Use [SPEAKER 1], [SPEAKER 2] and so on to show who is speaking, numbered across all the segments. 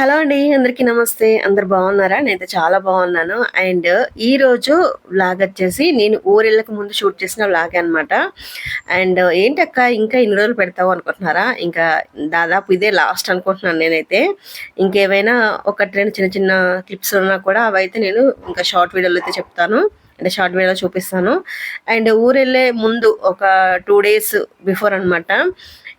[SPEAKER 1] Hello అండి అందరికీ నమస్తే. అందరు బాగున్నారా? నేనైతే చాలా బాగున్నాను. అండ్ ఈ రోజు వ్లాగ్ వచ్చేసి నేను ఊరెళ్ళకు ముందు షూట్ చేసిన వ్లాగ్ అనమాట అండ్ ఏంటక్క ఇంకా ఇన్ని రోజులు పెడతావు అనుకుంటున్నారా? ఇంకా దాదాపు ఇదే లాస్ట్ అనుకుంటున్నాను నేనైతే. ఇంకేమైనా ఒకటి రెండు చిన్న చిన్న క్లిప్స్ ఉన్నా కూడా అవైతే నేను ఇంకా షార్ట్ వీడియోలో అయితే చెప్తాను. అంటే షార్ట్ వీడియోలో చూపిస్తాను. అండ్ ఊరెళ్ళే ముందు ఒక టూ డేస్ బిఫోర్ అనమాట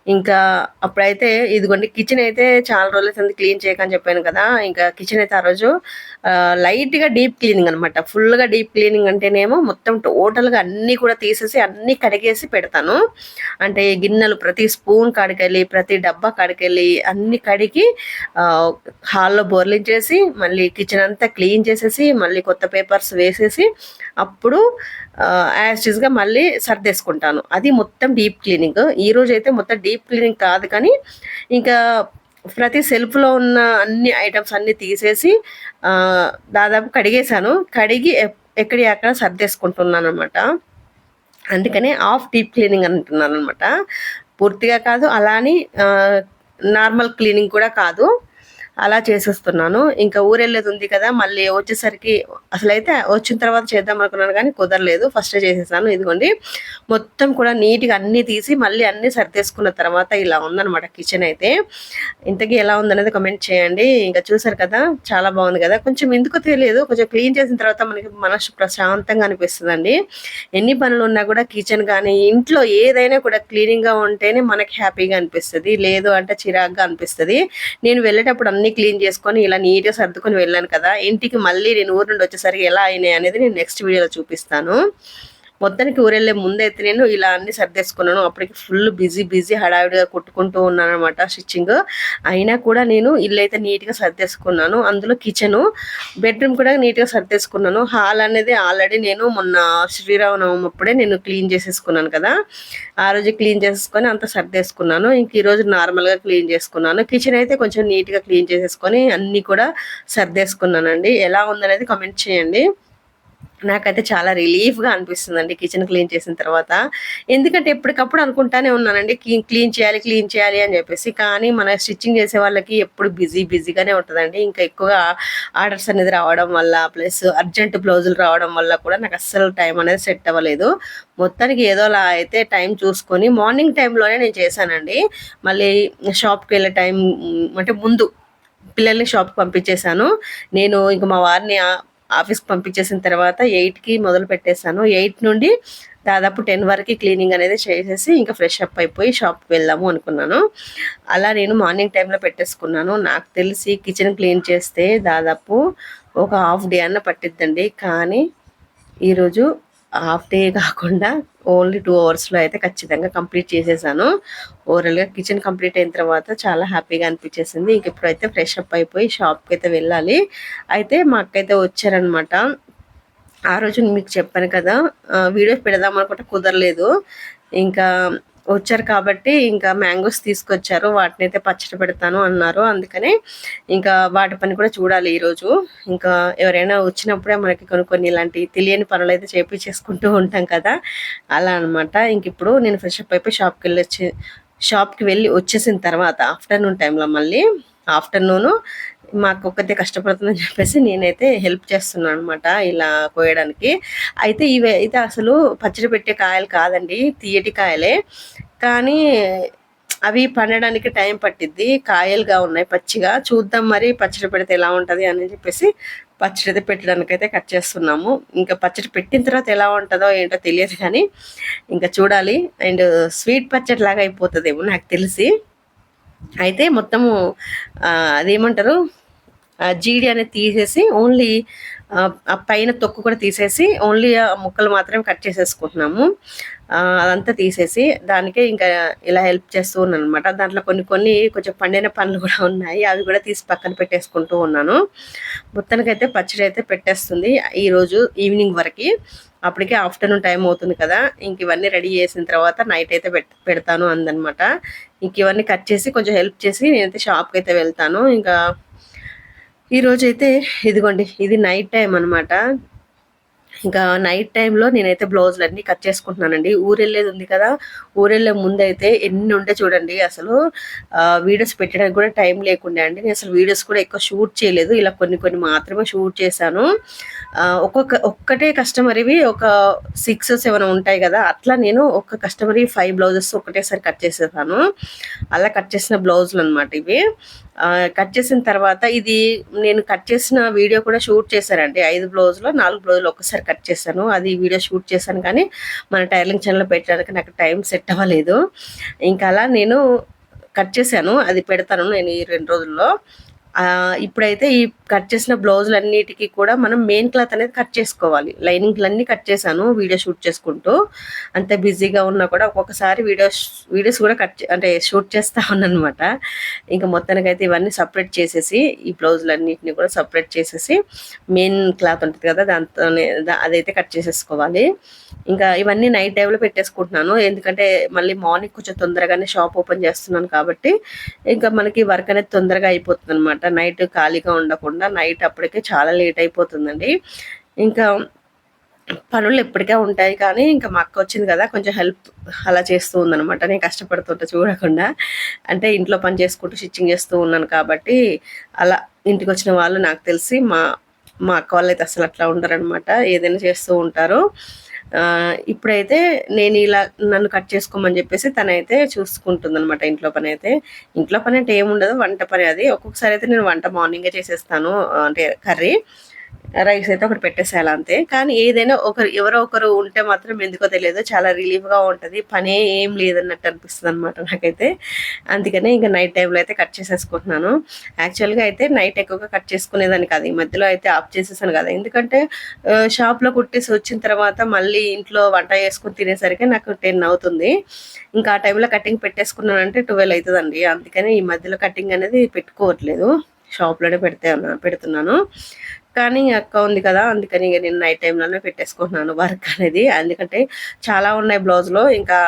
[SPEAKER 1] ఇంకా అప్పుడైతే ఇదిగోండి కిచెన్ అయితే చాలా రోజుల కింద క్లీన్ చేయకని చెప్పాను కదా ఇంకా కిచెన్ అయితే ఆ రోజు లైట్గా డీప్ క్లీనింగ్ అనమాట ఫుల్గా డీప్ క్లీనింగ్ అంటేనేమో మొత్తం టోటల్గా అన్నీ కూడా తీసేసి అన్ని కడిగేసి పెడతాను. అంటే గిన్నెలు ప్రతి స్పూన్ కాడికెళ్ళి ప్రతి డబ్బా కాడికెళ్ళి అన్ని కడిగి హాల్లో బోర్లించేసి మళ్ళీ కిచెన్ అంతా క్లీన్ చేసేసి మళ్ళీ కొత్త పేపర్స్ వేసేసి అప్పుడు యాజ్గా మళ్ళీ సర్దేసుకుంటాను. అది మొత్తం డీప్ క్లీనింగ్ ఈ రోజు అయితే మొత్తం డీప్ క్లీనింగ్ కాదు కానీ ఇంకా ప్రతి సెల్ఫ్లో ఉన్న అన్ని ఐటమ్స్ అన్ని తీసేసి దాదాపు కడిగేశాను. కడిగి ఎక్కడి అక్కడ సర్దేసుకుంటున్నాను అనమాట అందుకనే ఆఫ్ డీప్ క్లీనింగ్ అంటున్నాను అనమాట పూర్తిగా కాదు అలానే నార్మల్ క్లీనింగ్ కూడా కాదు. అలా చేసేస్తున్నాను. ఇంకా ఊరెళ్ళేది ఉంది కదా మళ్ళీ వచ్చేసరికి అసలైతే వచ్చిన తర్వాత చేద్దాం అనుకున్నాను కానీ కుదరలేదు. ఫస్ట్ చేసేసాను. ఇదిగోండి మొత్తం కూడా నీట్గా అన్నీ తీసి మళ్ళీ అన్నీ సర్దేసుకున్న తర్వాత ఇలా ఉందనమాట కిచెన్ అయితే. ఇంతకీ ఎలా ఉందనేది కమెంట్ చేయండి. ఇంకా చూసారు కదా చాలా బాగుంది కదా. కొంచెం ఎందుకు తెలియదు. కొంచెం క్లీన్ చేసిన తర్వాత మనకి మనసు ప్రశాంతంగా అనిపిస్తుందండి. ఎన్ని పనులు ఉన్నా కూడా కిచెన్ కానీ ఇంట్లో ఏదైనా కూడా క్లీనింగ్గా ఉంటేనే మనకి హ్యాపీగా అనిపిస్తుంది. లేదు అంటే చిరాగ్గా అనిపిస్తుంది. నేను వెళ్ళేటప్పుడు అన్ని క్లీన్ చేసుకొని ఇలా నీట్గా సర్దుకొని వెళ్ళాను కదా. ఇంటికి మళ్ళీ నేను ఊరు నుండి వచ్చేసరికి ఎలా అయినాయి అనేది నేను నెక్స్ట్ వీడియోలో చూపిస్తాను. మొత్తానికి ఊరెళ్ళే ముందైతే నేను ఇలా అన్ని సర్దేసుకున్నాను. అప్పటికి ఫుల్ బిజీ బిజీ హడావిడిగా కుట్టుకుంటూ ఉన్నాను అనమాట స్టిచ్చింగ్ అయినా కూడా నేను ఇల్లు అయితే నీట్గా సర్దేసుకున్నాను. అందులో కిచెను బెడ్రూమ్ కూడా నీట్గా సర్దేసుకున్నాను. హాల్ అనేది ఆల్రెడీ నేను మొన్న శ్రీరామనవమి అప్పుడే నేను క్లీన్ చేసేసుకున్నాను కదా. ఆ రోజు క్లీన్ చేసేసుకొని అంత సర్దేసుకున్నాను. ఇంక ఈరోజు నార్మల్గా క్లీన్ చేసుకున్నాను. కిచెన్ అయితే కొంచెం నీట్గా క్లీన్ చేసేసుకొని అన్నీ కూడా సర్దేసుకున్నానండి. ఎలా ఉందనేది కమెంట్ చేయండి. నాకైతే చాలా రిలీఫ్గా అనిపిస్తుందండి కిచెన్ క్లీన్ చేసిన తర్వాత. ఎందుకంటే ఎప్పటికప్పుడు అనుకుంటానే ఉన్నానండి క్లీన్ చేయాలి క్లీన్ చేయాలి అని చెప్పేసి. కానీ మన స్టిచ్చింగ్ చేసే వాళ్ళకి ఎప్పుడు బిజీ బిజీగానే ఉంటుందండి. ఇంకా ఎక్కువగా ఆర్డర్స్ అనేది రావడం వల్ల ప్లస్ అర్జెంట్ బ్లౌజులు రావడం వల్ల కూడా నాకు అస్సలు టైం అనేది సెట్ అవ్వలేదు. మొత్తానికి ఏదోలా అయితే టైం చూసుకొని మార్నింగ్ టైంలోనే నేను చేశానండి. మళ్ళీ షాప్కి వెళ్ళే టైం అంటే ముందు పిల్లల్ని షాప్కి పంపించేశాను. నేను ఇంక మా వారిని ఆఫీస్కి పంపించేసిన తర్వాత ఎయిట్కి మొదలు పెట్టేశాను. ఎయిట్ నుండి దాదాపు టెన్ వరకు క్లీనింగ్ అనేది చేసేసి ఇంకా ఫ్రెష్ అప్ అయిపోయి షాప్కి వెళ్దాము అనుకున్నాను. అలా నేను మార్నింగ్ టైంలో పెట్టేసుకున్నాను. నాకు తెలిసి కిచెన్ క్లీన్ చేస్తే దాదాపు ఒక హాఫ్ డే అన్న పట్టిద్దండి. కానీ ఈరోజు హాఫ్ డే కాకుండా ఓన్లీ టూ అవర్స్లో అయితే ఖచ్చితంగా కంప్లీట్ చేసేసాను. ఓవరాల్గా కిచెన్ కంప్లీట్ అయిన తర్వాత చాలా హ్యాపీగా అనిపించేసింది. ఇంక ఇప్పుడైతే ఫ్రెష్ అప్ అయిపోయి షాప్కి అయితే వెళ్ళాలి. అయితే మా అక్క అయితే వచ్చారనమాట ఆ రోజు మీకు చెప్పాను కదా వీడియోస్ పెడదాం అనుకుంటే కుదరలేదు. ఇంకా వచ్చారు కాబట్టి ఇంకా మ్యాంగోస్ తీసుకొచ్చారు. వాటిని అయితే పచ్చడి పెడతాను అన్నారు. అందుకనే ఇంకా వాటి పని కూడా చూడాలి ఈరోజు. ఇంకా ఎవరైనా వచ్చినప్పుడే మనకి కొన్ని కొన్ని ఇలాంటి తెలియని పనులు అయితే చేపించేసుకుంటూ ఉంటాం కదా. అలా అనమాట ఇంక ఇప్పుడు నేను ఫ్రెష్ అప్ అయిపోయి షాప్కి వెళ్ళి వచ్చి షాప్కి వెళ్ళి వచ్చేసిన తర్వాత ఆఫ్టర్నూన్ టైంలో మళ్ళీ ఆఫ్టర్నూను మాకు ఒక్కతే కష్టపడుతుందని చెప్పేసి నేనైతే హెల్ప్ చేస్తున్నాను అనమాట ఇలా కోయడానికి. అయితే ఇవి అయితే అసలు పచ్చడి పెట్టే కాయలు కాదండి తీయటి కాయలే. కానీ అవి పండడానికి టైం పట్టిద్ది కాయలుగా ఉన్నాయి పచ్చిగా. చూద్దాం మరి పచ్చడి పెడితే ఎలా ఉంటుంది అని చెప్పేసి పచ్చడి అయితే పెట్టడానికి అయితే కట్ చేస్తున్నాము. ఇంకా పచ్చడి పెట్టిన తర్వాత ఎలా ఉంటుందో ఏంటో తెలియదు కానీ ఇంకా చూడాలి. అండ్ స్వీట్ పచ్చడి లాగా అయిపోతుందేమో నాకు తెలిసి. అయితే మొత్తము అదేమంటారు? జీడి అనేది తీసేసి ఓన్లీ ఆ పైన తొక్కు కూడా తీసేసి ఓన్లీ ఆ ముక్కలు మాత్రమే కట్ చేసేసుకుంటున్నాము. అదంతా తీసేసి దానికే ఇంకా ఇలా హెల్ప్ చేస్తూ ఉన్నాను అనమాట దాంట్లో కొన్ని కొన్ని కొంచెం పండిన పనులు కూడా ఉన్నాయి. అవి కూడా తీసి పక్కన పెట్టేసుకుంటూ ఉన్నాను. మొత్తానికైతే పచ్చడి అయితే పెట్టేస్తుంది. ఈరోజు ఈవినింగ్ వరకు. అప్పటికే ఆఫ్టర్నూన్ టైం అవుతుంది కదా. ఇంక ఇవన్నీ రెడీ చేసిన తర్వాత నైట్ అయితే పెడతాను అందనమాట ఇంక ఇవన్నీ కట్ చేసి కొంచెం హెల్ప్ చేసి నేనైతే షాప్కి అయితే వెళ్తాను. ఇంకా ఈ రోజైతే ఇదిగోండి ఇది నైట్ టైం అనమాట ఇంకా నైట్ టైంలో నేనైతే బ్లౌజులు అన్నీ కట్ చేసుకుంటున్నానండి. ఊరెళ్ళేది ఉంది కదా ఊరెళ్ళే ముందు అయితే ఎన్ని ఉండే చూడండి. అసలు వీడియోస్ పెట్టడానికి కూడా టైం లేకుండే అండి. నేను అసలు వీడియోస్ కూడా ఎక్కువ షూట్ చేయలేదు. ఇలా కొన్ని కొన్ని మాత్రమే షూట్ చేశాను. ఒక్కొక్క ఒక్కటే కస్టమర్ ఇవి ఒక సిక్స్ సెవెన్ ఉంటాయి కదా అట్లా నేను ఒక కస్టమర్ ఫైవ్ బ్లౌజెస్ ఒకటేసారి కట్ చేసేసాను. అలా కట్ చేసిన బ్లౌజులు అనమాట ఇవి. కట్ చేసిన తర్వాత ఇది నేను కట్ చేసిన వీడియో కూడా షూట్ చేశానండి ఐదు బ్లౌజులు నాలుగు బ్లౌజులు ఒకసారి కట్ చేశాను. అది వీడియో షూట్ చేశాను కానీ మన టైలింగ్ ఛానల్ పెట్టడానికి నాకు టైం సెట్ అవ్వలేదు. ఇంకా అలా నేను కట్ చేశాను. అది పెడతాను నేను ఈ రెండు రోజుల్లో. ఇప్పుడైతే ఈ కట్ చేసిన బ్లౌజులన్నిటికీ కూడా మనం మెయిన్ క్లాత్ అనేది కట్ చేసుకోవాలి. లైనింగ్లన్నీ కట్ చేశాను వీడియో షూట్ చేసుకుంటూ. అంత బిజీగా ఉన్నా కూడా ఒక్కొక్కసారి వీడియోస్ వీడియోస్ కూడా కట్ అంటే షూట్ చేస్తా ఉన్నానమాట ఇంకా మొత్తానికి అయితే ఇవన్నీ సపరేట్ చేసేసి ఈ బ్లౌజులన్నిటిని కూడా సపరేట్ చేసేసి మెయిన్ క్లాత్ ఉంటుంది కదా దాంతోనే అదైతే కట్ చేసేసుకోవాలి. ఇంకా ఇవన్నీ నైట్ టైంలో పెట్టేసుకుంటున్నాను. ఎందుకంటే మళ్ళీ మార్నింగ్ కొంచెం తొందరగానే షాప్ ఓపెన్ చేస్తున్నాను కాబట్టి ఇంకా మనకి వర్క్ అనేది తొందరగా అయిపోతుంది అనమాట నైట్ ఖాళీగా ఉండకుండా నైట్ అప్పటికే చాలా లేట్ అయిపోతుందండి. ఇంకా పనులు ఎప్పటికే ఉంటాయి కానీ ఇంకా మా అక్క వచ్చింది కదా కొంచెం హెల్ప్ అలా చేస్తూ ఉందనమాట నేను కష్టపడుతుంటా చూడకుండా. అంటే ఇంట్లో పని చేసుకుంటూ స్టిచ్చింగ్ చేస్తూ ఉన్నాను కాబట్టి అలా ఇంటికి వచ్చిన వాళ్ళు నాకు తెలిసి మా మా అక్క వాళ్ళు అయితే అసలు అట్లా ఉండరనమాట ఏదైనా చేస్తూ ఉంటారు. ఇప్పుడైతే నేను ఇలా నన్ను కట్ చేసుకోమని చెప్పేసి తనైతే చూసుకుంటుంది అనమాట ఇంట్లో పని అయితే. ఇంట్లో పని అంటే ఏముండదు వంట పని అది. ఒక్కొక్కసారి అయితే నేను వంట మార్నింగే చేసేస్తాను అంటే కర్రీ. రైస్ అయితే ఒకటి పెట్టేసేయాలి అంతే. కానీ ఏదైనా ఒకరు ఎవరో ఒకరు ఉంటే మాత్రం ఎందుకో తెలియదు. చాలా రిలీఫ్గా ఉంటుంది. పనే ఏం లేదన్నట్టు అనిపిస్తుంది అనమాట నాకైతే. అందుకనే ఇంకా నైట్ టైంలో అయితే కట్ చేసేసుకుంటున్నాను. యాక్చువల్గా అయితే నైట్ ఎక్కువగా కట్ చేసుకునేదాన్ని కాదు. ఈ మధ్యలో అయితే ఆఫ్ చేసేసాను కదా. ఎందుకంటే షాప్లో కుట్టేసి వచ్చిన తర్వాత మళ్ళీ ఇంట్లో వంట చేసుకుని తినేసరికి నాకు టెన్ అవుతుంది. ఇంకా ఆ టైంలో కటింగ్ పెట్టేసుకున్నానంటే ట్వెల్వ్ అవుతుందండి. అందుకని ఈ మధ్యలో కటింగ్ అనేది పెట్టుకోవట్లేదు. షాప్లోనే పెడితే పెడుతున్నాను. కానీ అక్క ఉంది కదా అందుకని ఇక నేను నైట్ టైంలోనే పెట్టేసుకుంటున్నాను వర్క్ అనేది. ఎందుకంటే చాలా ఉన్నాయి బ్లౌజ్లో ఇంకా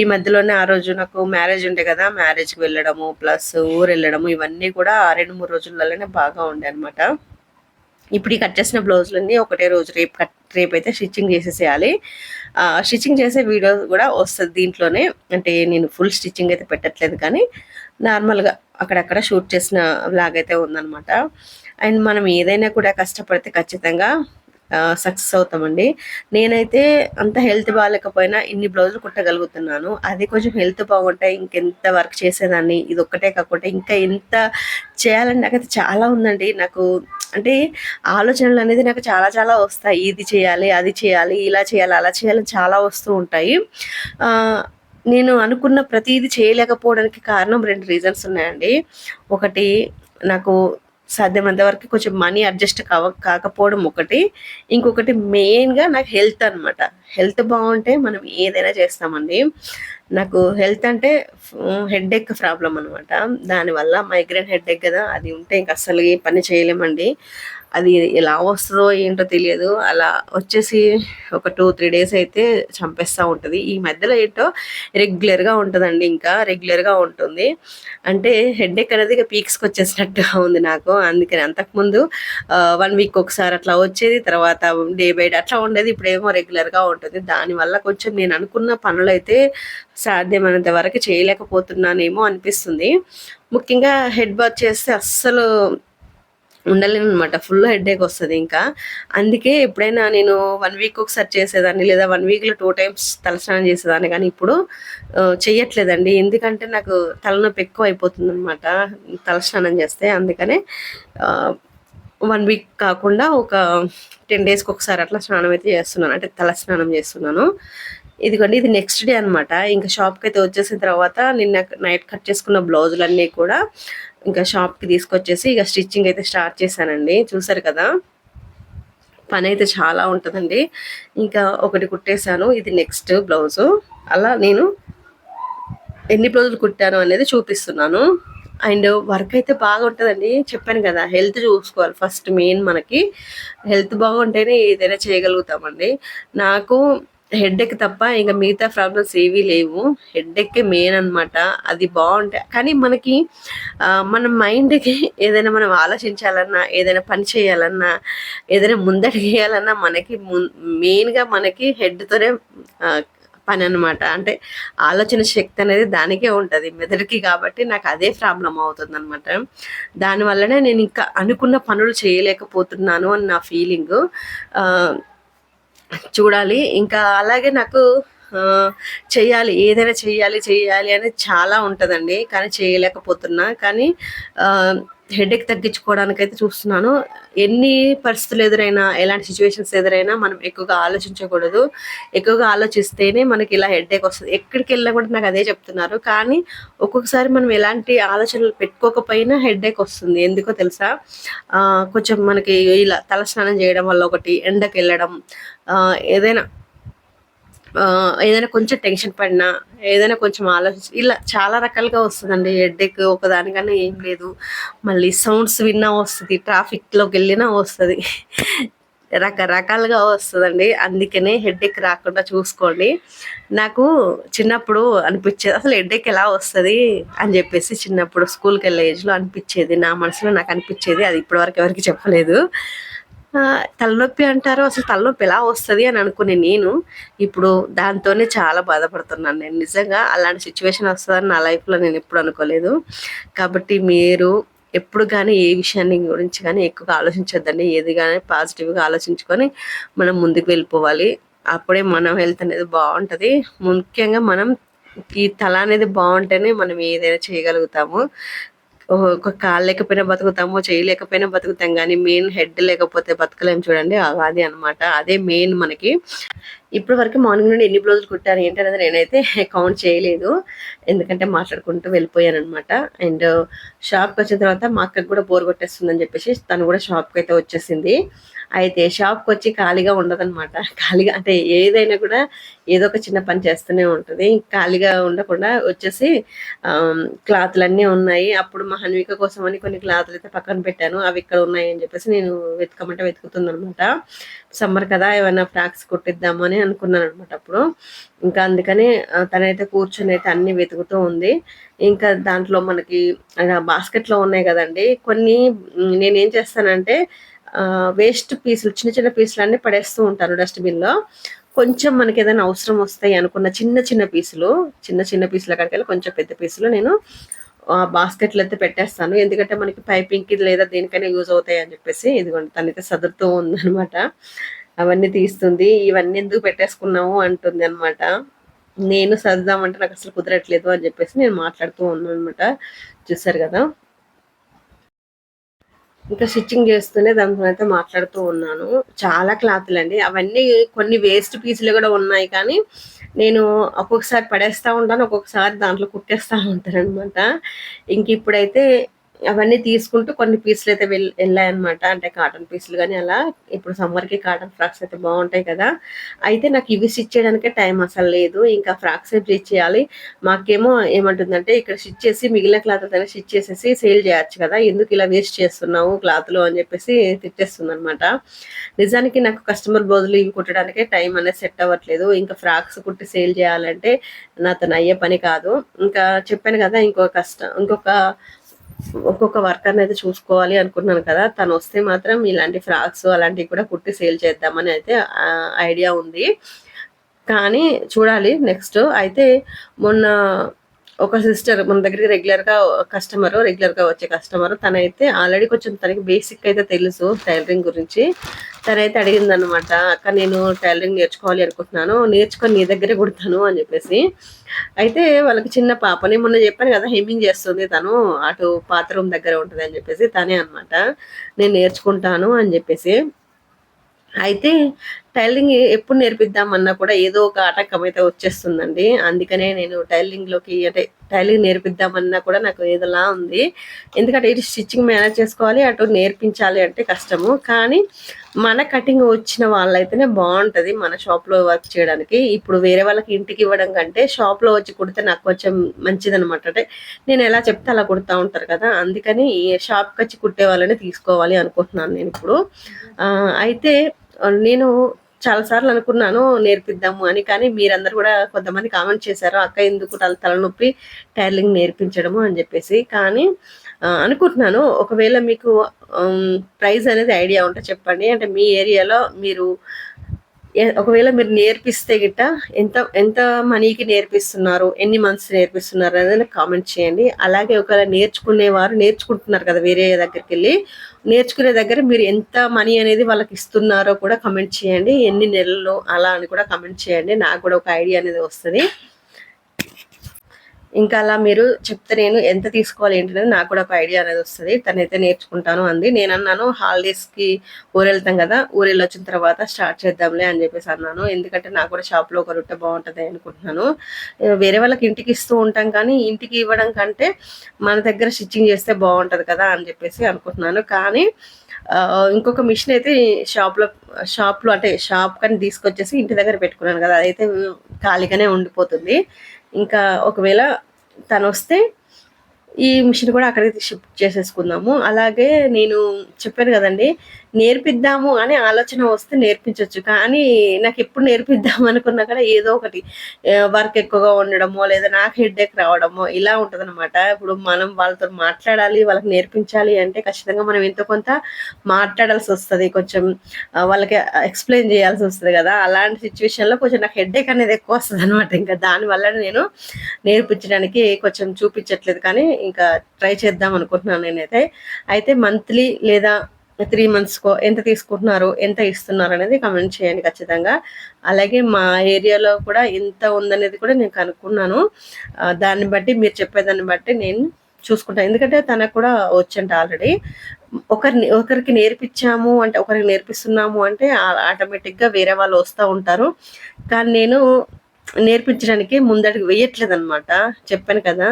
[SPEAKER 1] ఈ మధ్యలోనే ఆ రోజు నాకు మ్యారేజ్ ఉండే కదా మ్యారేజ్కి వెళ్ళడము ప్లస్ ఊరు వెళ్ళడము ఇవన్నీ కూడా రెండు మూడు రోజులలోనే బాగా ఉండే అనమాట ఇప్పుడు ఈ కట్ చేసిన బ్లౌజులన్నీ ఒకటే రోజు రేపు కట్ రేపు అయితే స్టిచ్చింగ్ చేసేసేయాలి స్టిచ్చింగ్ చేసే వీడియో కూడా వస్తుంది దీంట్లోనే. అంటే నేను ఫుల్ స్టిచ్చింగ్ అయితే పెట్టట్లేదు కానీ నార్మల్గా అక్కడక్కడ షూట్ చేసిన లాగైతే ఉందన్నమాట. అండ్ మనం ఏదైనా కూడా కష్టపడితే ఖచ్చితంగా సక్సెస్ అవుతామండి. నేనైతే అంత హెల్త్ బాగాలేకపోయినా ఇన్ని బ్లౌజులు కుట్టగలుగుతున్నాను. అది కొంచెం హెల్త్ బాగుంటే ఇంకెంత వర్క్ చేసేదాన్ని? ఇది ఒక్కటే కాకుండా ఇంకా ఎంత చేయాలని నాకైతే చాలా ఉందండి. నాకు అంటే ఆలోచనలు అనేది నాకు చాలా చాలా వస్తాయి. ఇది చేయాలి అది చేయాలి ఇలా చేయాలి అలా చేయాలి చాలా వస్తూ ఉంటాయి. నేను అనుకున్న ప్రతిదీ చేయలేకపోవడానికి కారణం రెండు రీజన్స్ ఉన్నాయండి. ఒకటి నాకు సాధ్యమైనంత వరకు కొంచెం మనీ అడ్జస్ట్ కావ కాకపోవడం ఒకటి. ఇంకొకటి మెయిన్గా నాకు హెల్త్ అనమాట హెల్త్ బాగుంటే మనం ఏదైనా చేస్తామండి. నాకు హెల్త్ అంటే హెడ్ఏక్ ప్రాబ్లం అనమాట దానివల్ల మైగ్రేన్ హెడ్ఏక్ కదా అది ఉంటే ఇంక అస్సలు పని చేయలేమండి. అది ఎలా వస్తుందో ఏంటో తెలియదు. అలా వచ్చేసి ఒక టూ త్రీ డేస్ అయితే చంపేస్తూ ఉంటుంది. ఈ మధ్యలో ఏంటో రెగ్యులర్గా ఉంటుందండి ఇంకా రెగ్యులర్గా ఉంటుంది. అంటే హెడ్ఏక్ అనేది ఇక పీక్స్కి వచ్చేసినట్టుగా ఉంది నాకు. అందుకని అంతకుముందు వన్ వీక్ ఒకసారి అట్లా వచ్చేది. తర్వాత డే బై డే అట్లా ఉండేది. ఇప్పుడేమో రెగ్యులర్గా ఉంటుంది. దానివల్ల కొంచెం నేను అనుకున్న పనులు అయితే సాధ్యమైనంత వరకు చేయలేకపోతున్నానేమో అనిపిస్తుంది. ముఖ్యంగా హెడ్ బాత్ చేస్తే అస్సలు ఉండలేను అనమాట ఫుల్ హెడేక్ వస్తుంది ఇంకా. అందుకే ఎప్పుడైనా నేను వన్ వీక్ ఒకసారి చేసేదాన్ని లేదా వన్ వీక్లో టూ టైమ్స్ తలస్నానం చేసేదాన్ని కానీ ఇప్పుడు చెయ్యట్లేదండి. ఎందుకంటే నాకు తలనొప్పి ఎక్కువ అయిపోతుంది అనమాట తలస్నానం చేస్తే. అందుకనే వన్ వీక్ కాకుండా ఒక టెన్ డేస్కి ఒకసారి అట్లా స్నానం అయితే చేస్తున్నాను. అంటే తల స్నానం చేస్తున్నాను. ఇదిగోండి ఇది నెక్స్ట్ డే అనమాట ఇంకా షాప్కి అయితే వచ్చేసిన తర్వాత నిన్న నైట్ కట్ చేసుకున్న బ్లౌజులన్నీ కూడా ఇంకా షాప్కి తీసుకొచ్చేసి ఇక స్టిచ్చింగ్ అయితే స్టార్ట్ చేశానండి. చూసారు కదా? పని అయితే చాలా ఉంటుందండి. ఇంకా ఒకటి కుట్టేశాను. ఇది నెక్స్ట్ బ్లౌజు. అలా నేను ఎన్ని బ్లౌజులు కుట్టాను అనేది చూపిస్తున్నాను. అండ్ వర్క్ అయితే బాగుంటుందండి. చెప్పాను కదా హెల్త్ చూసుకోవాలి ఫస్ట్ మెయిన్ మనకి. హెల్త్ బాగుంటేనే ఏదైనా చేయగలుగుతామండి. నాకు హెడ్ఎక్ తప్ప ఇంకా మిగతా ప్రాబ్లమ్స్ ఏవీ లేవు. హెడ్ఎక్ మెయిన్ అనమాట అది బాగుంటాయి కానీ మనకి మన మైండ్కి ఏదైనా మనం ఆలోచించాలన్నా ఏదైనా పని చేయాలన్నా ఏదైనా ముందడిగేయాలన్నా మనకి మెయిన్గా మనకి హెడ్తోనే పని అనమాట అంటే ఆలోచన శక్తి అనేది దానికే ఉంటుంది. మెదడుకి కాబట్టి నాకు అదే ప్రాబ్లం అవుతుంది అనమాట దానివల్లనే నేను ఇంకా అనుకున్న పనులు చేయలేకపోతున్నాను అని నా ఫీలింగ్ చూడాలి. ఇంకా అలాగే నాకు చేయాలి ఏదైనా చేయాలి చేయాలి అనేది చాలా ఉంటుందండి. కానీ చేయలేకపోతున్నా కానీ హెడేక్ తగ్గించుకోవడానికి అయితే చూస్తున్నాను. ఎన్ని పరిస్థితులు ఎదురైనా ఎలాంటి సిచ్యువేషన్స్ ఎదురైనా మనం ఎక్కువగా ఆలోచించకూడదు. ఎక్కువగా ఆలోచిస్తేనే మనకి ఇలా హెడేక్ వస్తుంది. ఎక్కడికి వెళ్ళినా కూడా నాకు అదే చెప్తున్నారు. కానీ ఒక్కొక్కసారి మనం ఎలాంటి ఆలోచనలు పెట్టుకోకపోయినా హెడేక్ వస్తుంది. ఎందుకో తెలుసా? కొంచెం మనకి ఇలా తలస్నానం చేయడం వల్ల ఒకటి ఎండకి వెళ్ళడం ఏదైనా ఏదైనా కొంచెం టెన్షన్ పడినా ఏదైనా కొంచెం ఆలోచించి ఇలా చాలా రకాలుగా వస్తుందండి. హెడ్ఏక్ ఒకదానికన్నా ఏం లేదు. మళ్ళీ సౌండ్స్ విన్నా వస్తుంది ట్రాఫిక్లోకి వెళ్ళినా వస్తుంది. రకరకాలుగా వస్తుందండి. అందుకనే హెడ్ఏక్ రాకుండా చూసుకోండి. నాకు చిన్నప్పుడు అనిపించేది అసలు హెడ్ఏక్ ఎలా వస్తుంది అని చెప్పేసి చిన్నప్పుడు స్కూల్కి వెళ్ళే ఏజ్లో అనిపించేది. నా మనసులో నాకు అనిపించేది అది ఇప్పటివరకు ఎవరికి చెప్పలేదు. తలనొప్పి అంటారు అసలు తలనొప్పి ఎలా వస్తుంది అని అనుకునే నేను ఇప్పుడు దాంతోనే చాలా బాధపడుతున్నాను నేను. నిజంగా అలాంటి సిచ్యువేషన్ వస్తుందని నా లైఫ్లో నేను ఎప్పుడు అనుకోలేదు. కాబట్టి మీరు ఎప్పుడు కానీ ఏ విషయాన్ని గురించి కానీ ఎక్కువగా ఆలోచించొద్దండి. ఏది కానీ పాజిటివ్గా ఆలోచించుకొని మనం ముందుకు వెళ్ళిపోవాలి. అప్పుడే మనం హెల్త్ అనేది బాగుంటుంది. ముఖ్యంగా మనం ఈ తల అనేది బాగుంటేనే మనం ఏదైనా చేయగలుగుతాము. ఒక కాలు లేకపోయినా బతుకుతాము చేయలేకపోయినా బతుకుతాం కానీ మెయిన్ హెడ్ లేకపోతే బతకలేం చూడండి. అది అనమాట అదే మెయిన్ మనకి. ఇప్పటి వరకు మార్నింగ్ నుండి ఎన్ని బ్లౌజులు కుట్టాను ఏంటనేది నేనైతే కౌంట్ చేయలేదు. ఎందుకంటే మాట్లాడుకుంటూ వెళ్ళిపోయాను అనమాట అండ్ షాప్కి వచ్చిన తర్వాత మా అక్కకి కూడా బోర్ కొట్టేస్తుందని చెప్పేసి తను కూడా షాప్కి అయితే వచ్చేసింది. అయితే షాప్కి వచ్చి ఖాళీగా ఉండదన్నమాట. ఖాళీగా అంటే ఏదైనా కూడా ఏదో ఒక చిన్న పని చేస్తూనే ఉంటుంది. ఖాళీగా ఉండకుండా వచ్చేసి క్లాత్లు అన్నీ ఉన్నాయి. అప్పుడు మా హన్విక కోసం అని కొన్ని క్లాత్లు అయితే పక్కన పెట్టాను. అవి ఇక్కడ ఉన్నాయి అని చెప్పేసి నేను వెతకమంటే వెతుకుతుందనమాట సమ్మర్ కదా ఏమైనా ఫ్రాక్స్ కుట్టిద్దాము అని అనుకున్నాను అనమాట అప్పుడు. ఇంకా అందుకని తనైతే కూర్చొని అయితే అన్ని వెతుకుతూ ఉంది. ఇంకా దాంట్లో మనకి బాస్కెట్లో ఉన్నాయి కదండి. కొన్ని నేనేం చేస్తానంటే వేస్ట్ పీసులు చిన్న చిన్న పీసులు అన్నీ పడేస్తూ ఉంటాను డస్ట్బిన్లో కొంచెం మనకి ఏదైనా అవసరం వస్తాయి అనుకున్న చిన్న చిన్న పీసులు చిన్న చిన్న పీసుల కాడికి కొంచెం పెద్ద పీసులు నేను బాస్కెట్లు అయితే పెట్టేస్తాను. ఎందుకంటే మనకి పైపింగ్కి లేదా దేనికైనా యూజ్ అవుతాయి అని చెప్పేసి ఇదిగోండి తనైతే సదురుతూ ఉందనమాట అవన్నీ తీస్తుంది. ఇవన్నీ ఎందుకు పెట్టేసుకున్నాము అంటుంది అనమాట నేను సర్దామంటే నాకు అసలు కుదరట్లేదు అని చెప్పేసి నేను మాట్లాడుతూ ఉన్నాను అనమాట చూసారు కదా? ఇంకా స్టిచ్చింగ్ చేస్తూనే దాంతో అయితే మాట్లాడుతూ ఉన్నాను. చాలా క్లాత్లు అండి. అవన్నీ కొన్ని వేస్ట్ పీసులు కూడా ఉన్నాయి కానీ నేను ఒక్కొక్కసారి పడేస్తూ ఉంటాను ఒక్కొక్కసారి దాంట్లో కుట్టేస్తూ ఉంటాను అనమాట ఇంక ఇప్పుడైతే అవన్నీ తీసుకుంటూ కొన్ని పీసులు అయితే వెళ్ళి వెళ్ళాయన్నమాట. అంటే కాటన్ పీసులు కానీ అలా. ఇప్పుడు సమ్మర్కి కాటన్ ఫ్రాక్స్ అయితే బాగుంటాయి కదా. అయితే నాకు ఇవి స్టిచ్ చేయడానికే టైం అసలు లేదు. ఇంకా ఫ్రాక్స్ స్టిచ్ చేయాలి? మాకేమో ఏమంటుందంటే ఇక్కడ స్టిచ్ చేసి మిగిలిన క్లాత్ అయితే స్టిచ్ చేసేసి సేల్ చేయొచ్చు కదా. ఎందుకు ఇలా వేస్ట్ చేస్తున్నావు క్లాత్లు అని చెప్పేసి తిట్టేస్తుంది అనమాట నిజానికి నాకు కస్టమర్ బదులు ఇవి కుట్టడానికే టైం అనేది సెట్ అవ్వట్లేదు. ఇంకా ఫ్రాక్స్ కుట్టి సేల్ చేయాలంటే నా తను అయ్యే పని కాదు. ఇంకా చెప్పాను కదా ఇంకో కష్టం ఇంకొక ఒక్కొక్క వర్కర్ని అయితే చూసుకోవాలి అనుకున్నాను కదా. తను వస్తే మాత్రం ఇలాంటి ఫ్రాక్స్ అలాంటివి కూడా కుట్టి సేల్ చేద్దామని అయితే ఐడియా ఉంది. కానీ చూడాలి నెక్స్ట్. అయితే మొన్న ఒక సిస్టర్ మన దగ్గరికి రెగ్యులర్గా కస్టమర్ రెగ్యులర్గా వచ్చే కస్టమర్ తనైతే ఆల్రెడీ కొంచెం తనకి బేసిక్ అయితే తెలుసు టైలరింగ్ గురించి. తనైతే అడిగింది అనమాట అక్క నేను టైలరింగ్ నేర్చుకోవాలి అనుకుంటున్నాను నేర్చుకొని నీ దగ్గరే కుడతాను అని చెప్పేసి. అయితే వాళ్ళకి చిన్న పాపని మొన్న చెప్పాను కదా హెమ్మింగ్ చేస్తుంది తను అటు పాత రూమ్ దగ్గర ఉంటుంది అని చెప్పేసి తనే అనమాట నేను నేర్చుకుంటాను అని చెప్పేసి. అయితే టైలింగ్ ఎప్పుడు నేర్పిద్దామన్నా కూడా ఏదో ఒక ఆటంకం అయితే వచ్చేస్తుందండి. అందుకనే నేను టైలింగ్లోకి అంటే టైలింగ్ నేర్పిద్దామన్నా కూడా నాకు ఏదోలా ఉంది. ఎందుకంటే ఇటు స్టిచ్చింగ్ మేనేజ్ చేసుకోవాలి అటు నేర్పించాలి అంటే కష్టము. కానీ మన కటింగ్ వచ్చిన వాళ్ళైతేనే బాగుంటుంది మన షాప్లో వర్క్ చేయడానికి. ఇప్పుడు వేరే వాళ్ళకి ఇంటికి ఇవ్వడం కంటే షాప్లో వచ్చి కుడితే నాకు కొంచెం మంచిదనమాట అంటే నేను ఎలా చెప్తే అలా కుడతా ఉంటారు కదా. అందుకని షాప్కి వచ్చి కుట్టే వాళ్ళని తీసుకోవాలి అనుకుంటున్నాను నేను ఇప్పుడు. అయితే నేను చాలాసార్లు అనుకున్నాను నేర్పిద్దాము అని కానీ మీరందరూ కూడా కొంతమంది కామెంట్ చేశారు అక్క ఎందుకు తల తలనొప్పి టైలరింగ్ నేర్పించడము అని చెప్పేసి. కానీ అనుకుంటున్నాను ఒకవేళ మీకు ప్రైస్ అనేది ఐడియా ఉంటే చెప్పండి. అంటే మీ ఏరియాలో మీరు ఒకవేళ మీరు నేర్పిస్తే గిట్ట ఎంత ఎంత మనీకి నేర్పిస్తున్నారు ఎన్ని మంత్స్ నేర్పిస్తున్నారు అనేది కామెంట్ చేయండి. అలాగే ఒకవేళ నేర్చుకునేవారు నేర్చుకుంటున్నారు కదా వేరే దగ్గరికి వెళ్ళి నేర్చుకునే దగ్గర మీరు ఎంత మనీ అనేది వాళ్ళకి ఇస్తున్నారో కూడా కమెంట్ చేయండి. ఎన్ని నెలలు అలా అని కూడా కమెంట్ చేయండి. నాకు కూడా ఒక ఐడియా అనేది వస్తుంది. ఇంకా అలా మీరు చెప్తే నేను ఎంత తీసుకోవాలి ఏంటనేది నాకు కూడా ఒక ఐడియా అనేది వస్తుంది. తనైతే నేర్చుకుంటాను అంది. నేను అన్నాను హాలిడేస్కి ఊరు వెళ్తాం కదా ఊరు వచ్చిన తర్వాత స్టార్ట్ చేద్దాంలే అని చెప్పేసి అన్నాను. ఎందుకంటే నాకు కూడా షాప్లో ఒక రొట్టె బాగుంటుంది అనుకుంటున్నాను. వేరే వాళ్ళకి ఇంటికి ఇస్తూ ఉంటాం కానీ ఇంటికి ఇవ్వడం కంటే మన దగ్గర స్టిచ్చింగ్ చేస్తే బాగుంటుంది కదా అని చెప్పేసి అనుకుంటున్నాను. కానీ ఇంకొక మిషన్ అయితే షాప్లో షాప్లో అంటే షాప్ కానీ తీసుకొచ్చేసి ఇంటి దగ్గర పెట్టుకున్నాను కదా అదైతే ఖాళీగానే ఉండిపోతుంది. ఇంకా ఒకవేళ తను వస్తే ఈ మిషన్ కూడా అక్కడికి షిఫ్ట్ చేసేసుకుందాము. అలాగే నేను చెప్పాను కదండి నేర్పిద్దాము అనే ఆలోచన వస్తే నేర్పించవచ్చు కానీ నాకు ఎప్పుడు నేర్పిద్దాం అనుకున్నా కూడా ఏదో ఒకటి వర్క్ ఎక్కువగా ఉండడమో లేదా నాకు హెడ్ ఎక్ రావడమో ఇలా ఉంటుంది అనమాట ఇప్పుడు మనం వాళ్ళతో మాట్లాడాలి వాళ్ళకి నేర్పించాలి అంటే ఖచ్చితంగా మనం ఎంతో కొంత మాట్లాడాల్సి వస్తుంది. కొంచెం వాళ్ళకి ఎక్స్ప్లెయిన్ చేయాల్సి వస్తుంది కదా. అలాంటి సిచ్యువేషన్లో కొంచెం నాకు హెడ్ ఎక్ అనేది ఎక్కువ వస్తుంది అనమాట ఇంకా దానివల్ల నేను నేర్పించడానికి కొంచెం చూపించట్లేదు. కానీ ఇంకా ట్రై చేద్దాం అనుకుంటున్నాను నేనైతే. అయితే మంత్లీ లేదా త్రీ మంత్స్కో ఎంత తీసుకుంటున్నారు ఎంత ఇస్తున్నారు అనేది కమెంట్ చేయండి ఖచ్చితంగా. అలాగే మా ఏరియాలో కూడా ఎంత ఉందనేది కూడా నేను కనుక్కున్నాను. దాన్ని బట్టి మీరు చెప్పేదాన్ని బట్టి నేను చూసుకుంటాను. ఎందుకంటే తనకు కూడా వచ్చంట ఆల్రెడీ ఒకరిని ఒకరికి నేర్పించాము అంటే ఒకరికి నేర్పిస్తున్నాము అంటే ఆటోమేటిక్గా వేరే వాళ్ళు వస్తూ ఉంటారు. కానీ నేను నేర్పించడానికి ముందడుగు వేయట్లేదు అనమాట చెప్పాను కదా.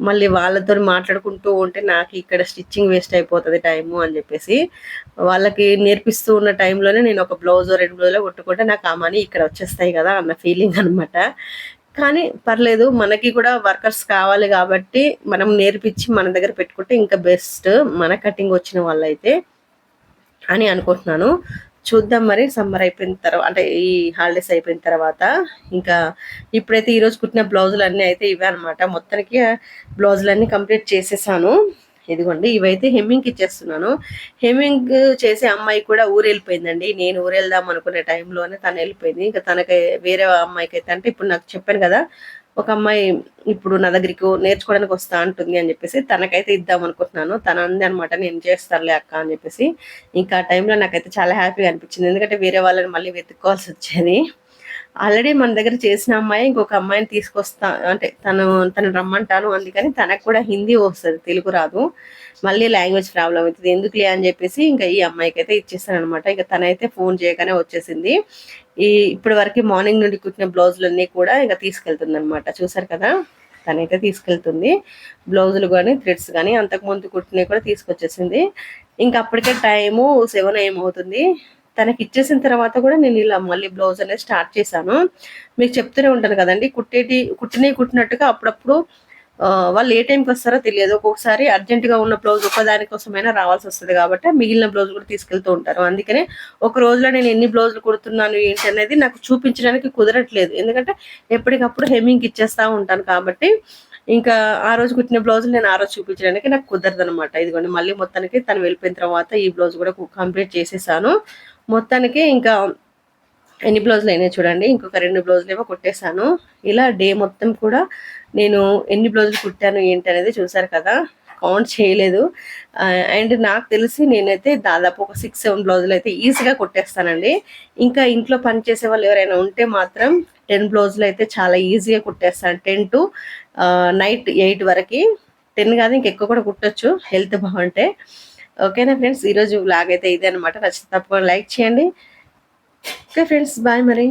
[SPEAKER 1] మళ్ళీ వాళ్ళతో మాట్లాడుకుంటూ ఉంటే నాకు ఇక్కడ స్టిచ్చింగ్ వేస్ట్ అయిపోతుంది టైము అని చెప్పేసి వాళ్ళకి నేర్పిస్తూ ఉన్న టైంలోనే నేను ఒక బ్లౌజ్ రెండు బ్లౌజ్లో కొట్టుకుంటే నాకు ఆ మనీ ఇక్కడ వచ్చేస్తాయి కదా అన్న ఫీలింగ్ అనమాట కానీ పర్లేదు మనకి కూడా వర్కర్స్ కావాలి కాబట్టి మనం నేర్పించి మన దగ్గర పెట్టుకుంటే ఇంకా బెస్ట్ మన కటింగ్ వచ్చిన వాళ్ళైతే అని అనుకుంటున్నాను. చూద్దాం మరి సమ్మర్ అయిపోయిన తర్వాత అంటే ఈ హాలిడేస్ అయిపోయిన తర్వాత. ఇంకా ఇప్పుడైతే ఈరోజు కుట్టిన బ్లౌజులు అన్నీ అయితే ఇవే అనమాట మొత్తానికి బ్లౌజులన్నీ కంప్లీట్ చేసేసాను. ఇదిగోండి ఇవైతే హెమ్మింగ్కి ఇచ్చేస్తున్నాను. హెమ్మింగ్ చేసే అమ్మాయి కూడా ఊరు వెళ్ళిపోయిందండి నేను ఊరు వెళ్దాం అనుకునే టైంలోనే తను వెళ్ళిపోయింది. ఇంకా తనకి వేరే అమ్మాయికి అయితే అంటే ఇప్పుడు నాకు చెప్పాను కదా ఒక అమ్మాయి ఇప్పుడు నా దగ్గరికి నేర్చుకోవడానికి వస్తా అంటుంది అని చెప్పేసి తనకైతే ఇద్దాం అనుకుంటున్నాను. తన అంది అనమాట నేను చేస్తానులే అక్క అని చెప్పేసి. ఇంకా ఆ టైంలో నాకైతే చాలా హ్యాపీగా అనిపించింది. ఎందుకంటే వేరే వాళ్ళని మళ్ళీ వెతుక్కోవాల్సి వచ్చేది. ఆల్రెడీ మన దగ్గర చేసిన అమ్మాయి ఇంకొక అమ్మాయిని తీసుకొస్తా అంటే తను తను రమ్మంటాను. అందుకని తనకు కూడా హిందీ వస్తుంది తెలుగు రాదు. మళ్ళీ లాంగ్వేజ్ ప్రాబ్లం అవుతుంది. ఎందుకులే అని చెప్పేసి ఇంకా ఈ అమ్మాయికి అయితే ఇచ్చేస్తాను అనమాట ఇంకా తనైతే ఫోన్ చేయగానే వచ్చేసింది. ఈ ఇప్పటి వరకు మార్నింగ్ నుండి కుట్టిన బ్లౌజులన్నీ కూడా ఇంకా తీసుకెళ్తుంది అనమాట చూసారు కదా? తనైతే తీసుకెళ్తుంది. బ్లౌజులు కానీ థ్రెడ్స్ కానీ అంతకుముందు కుట్టినవి కూడా తీసుకొచ్చేసింది. ఇంకా అప్పటికే టైము సెవెన్ ఏమవుతుంది తనకి ఇచ్చేసిన తర్వాత కూడా నేను ఇలా మళ్ళీ బ్లౌజ్ అనేది స్టార్ట్ చేశాను. మీకు చెప్తూనే ఉంటాను కదండి కుట్టేటి కుట్టినవి కుట్టినట్టుగా అప్పుడప్పుడు వాళ్ళు ఏ టైంకి వస్తారో తెలియదు. ఒక్కొక్కసారి అర్జెంటుగా ఉన్న బ్లౌజ్ ఒక్కదానికోసమైనా రావాల్సి వస్తుంది కాబట్టి మిగిలిన బ్లౌజ్ కూడా తీసుకెళ్తూ ఉంటారు. అందుకనే ఒక రోజులో నేను ఎన్ని బ్లౌజులు కుడుతున్నాను ఏంటి అనేది నాకు చూపించడానికి కుదరట్లేదు. ఎందుకంటే ఎప్పటికప్పుడు హెమ్మింగ్ ఇచ్చేస్తూ ఉంటాను కాబట్టి ఇంకా ఆ రోజు కుట్టిన బ్లౌజులు నేను ఆ రోజు చూపించడానికి నాకు కుదరదు అనమాట ఇదిగోండి మళ్ళీ మొత్తానికి తను వెళ్ళిపోయిన తర్వాత ఈ బ్లౌజ్ కూడా కంప్లీట్ చేసేసాను. మొత్తానికి ఇంకా ఎన్ని బ్లౌజులు అయినాయి చూడండి. ఇంకొక రెండు బ్లౌజులు ఏమో కుట్టేశాను. ఇలా డే మొత్తం కూడా నేను ఎన్ని బ్లౌజులు కుట్టాను ఏంటి అనేది చూసారు కదా. కౌంట్ చేయలేదు. అండ్ నాకు తెలిసి నేనైతే దాదాపు ఒక సిక్స్ సెవెన్ బ్లౌజులు అయితే ఈజీగా కుట్టేస్తానండి. ఇంకా ఇంట్లో పని చేసే వాళ్ళు ఎవరైనా ఉంటే మాత్రం టెన్ బ్లౌజులు అయితే చాలా ఈజీగా కుట్టేస్తాను. టెన్ టు నైట్ ఎయిట్ వరకు. టెన్ కాదు ఇంకెక్కువ కూడా కుట్టచ్చు. హెల్త్ బాగుంటే. ఓకేనా ఫ్రెండ్స్? ఈరోజు బ్లాగ్ అయితే ఇదే అనమాట నచ్చితే తప్పకుండా లైక్ చేయండి. ఓకే ఫ్రెండ్స్ బాయ్ మరి.